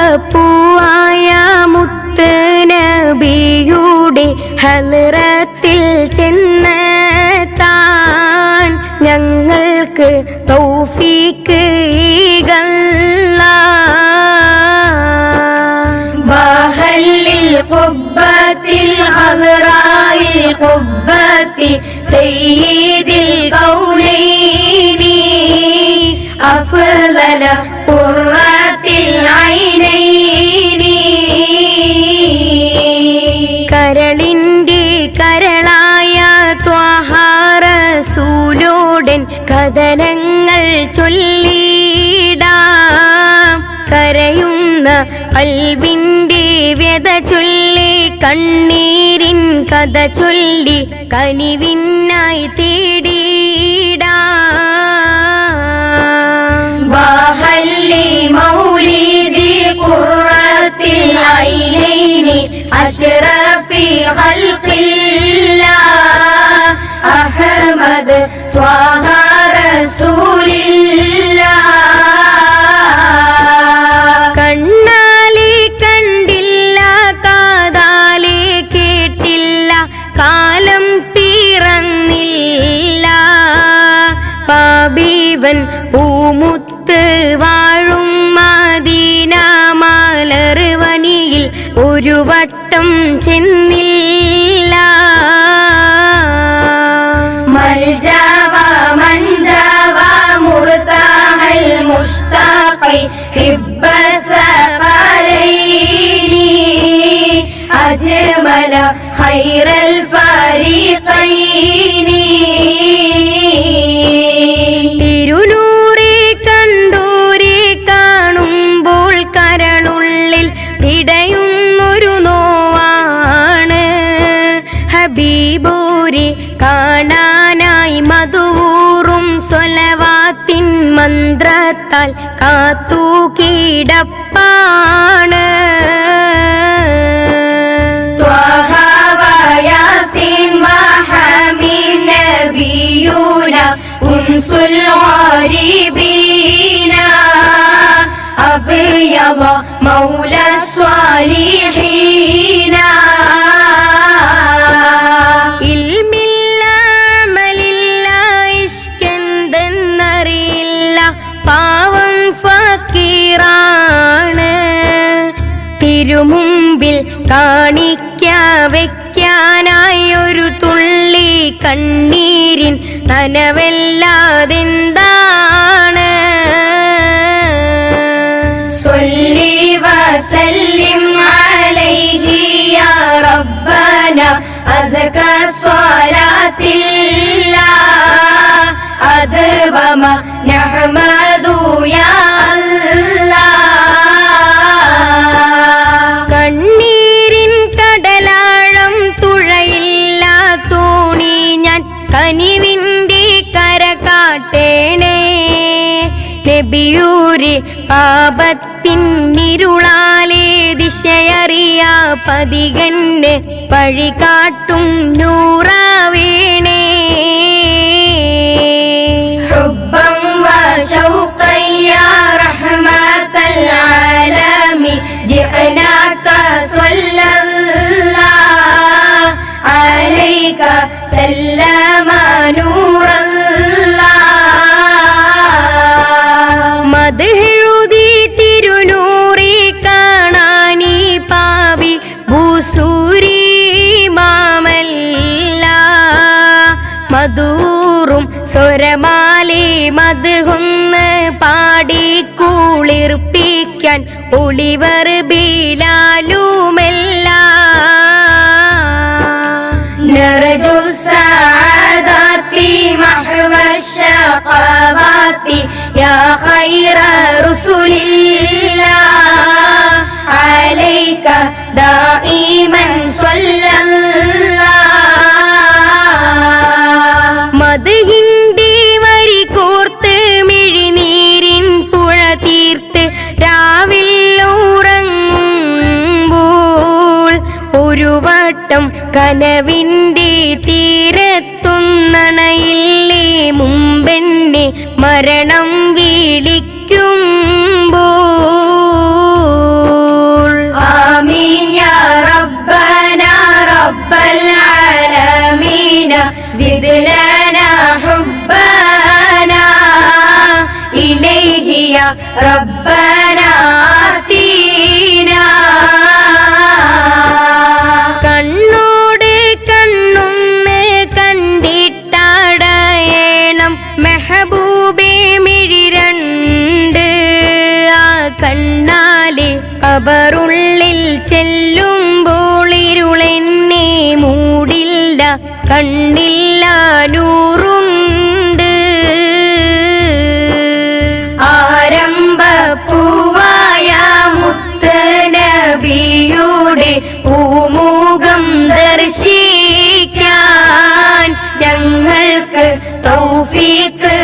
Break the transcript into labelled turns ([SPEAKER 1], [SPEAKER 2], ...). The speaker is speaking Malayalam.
[SPEAKER 1] ആരംഭപ്പൂവായ മുത്ത് നബിയുടെ ഹലറത്തിൽ ചെന്ന് താൻ ഞങ്ങൾക്ക് തൗഫീക്ക് ഈഗല്ല
[SPEAKER 2] بهل القبة الخضراء القبة سيد الكونين أفضل قرة العينين
[SPEAKER 1] കരളിന്റെ കരളായ ത്വഹാറസൂലോടൻ കഥനങ്ങൾ ചൊല്ലിടാം. കരയുന്ന അൽബിന്റെ വ്യത ചൊല്ലി കണ്ണീരിൻ കഥ ചൊല്ലി കനിവിനായി തേടിയിടാം
[SPEAKER 2] أشرف خلق الله. أحمد طه رسول
[SPEAKER 1] ഒരു വട്ടം ചെന്നില്ല.
[SPEAKER 2] മൽജാവ മഞ്ചാവ മുർത്താഹൽ
[SPEAKER 1] മുഷ്താഖി ഹിബ്ബ സഖലൈനി അജ്മല ഖൈറൽ ഫരീഖൈനി. ഹബീബൂരി കാണാനായി മധൂറും സ്വലവാത്തിൻ മന്ത്രത്താൽ കാത്തു കിടപ്പാണ്
[SPEAKER 2] طه وياسين وحميم نبينا أنس الغريبين أبيض مولى الصالحين
[SPEAKER 1] പാവം ഫക്കീറാണ്. തിരുമുമ്പിൽ കാണിക്ക വയ്ക്കാനായി ഒരു തുള്ളി കണ്ണീരിൻ നനവല്ലാതെന്താണ്? സ്വാരാത്തില്ല വസല്ലിം വമ ന നബിയൂരെ പാപത്തിൻ ദിശയറിയ ദിശയറിയാ പഴി കാട്ടും നൂറാവേണേ. സല്ലമാനൂ സ്വരമാലി മധുഹൊന്ന് പാടി കുളിർപ്പിക്കാൻ ഒളിവർ ബീലാലുമെല്ലാം
[SPEAKER 2] نرجو السعادات محو الشقوات يا خير رسل الله عليك دائما صلى الله
[SPEAKER 1] മധുഹിന്റെ ഒരു വട്ടം കനവിന്റെ തീരത്തുന്നണയില്ലേ മുമ്പെന്നെ മരണം വിളിക്കുമ്പോൾ. ആമീൻ യാ റബ്ബന റബ്ബൽ കബറുള്ളിൽ ചെല്ലുമ്പോളിരുളെന്നെ മൂടില്ല കണ്ണില്ല നൂറുണ്ട്.
[SPEAKER 2] ആരംഭപ്പൂവായ മുത്ത് പൂമുഖം ദർശിക്കാൻ ഞങ്ങൾക്ക് തൗഫീക്ക്